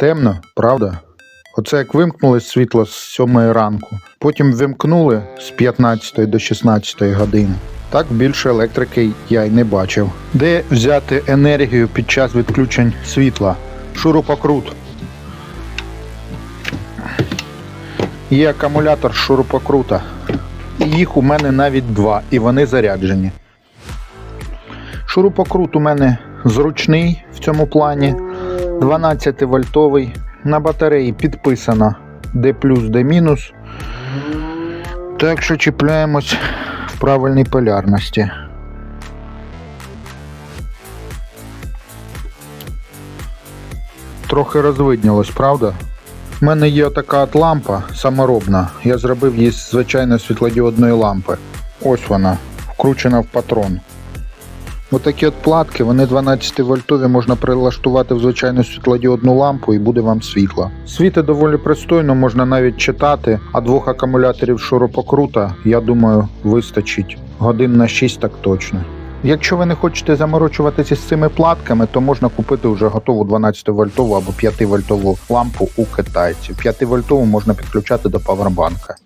Темно, правда? Оце як вимкнули світло з 7 ранку, потім вимкнули з 15 до 16 години. Так більше електрики я й не бачив. Де взяти енергію під час відключень світла? Шурупокрут. Є акумулятор шурупокрута. Їх у мене навіть два, і вони заряджені. Шурупокрут у мене зручний в цьому плані. 12 вольтовий. На батареї підписано D D мінус. Так що чіпляємось в правильній полярності. Трохи розвиднілось, правда? У мене є така от лампа саморобна. Я зробив її з звичайної світлодіодної лампи. Ось вона, вкручена в патрон. Отакі от платки, вони 12 вольтові, можна прилаштувати в звичайну світлодіодну лампу і буде вам світло. Світи доволі пристойно, можна навіть читати, а двох акумуляторів шурупокрута, я думаю, вистачить. Годин на 6 так точно. Якщо ви не хочете заморочуватися з цими платками, то можна купити вже готову 12 вольтову або 5 вольтову лампу у китайців. 5 вольтову можна підключати до павербанка.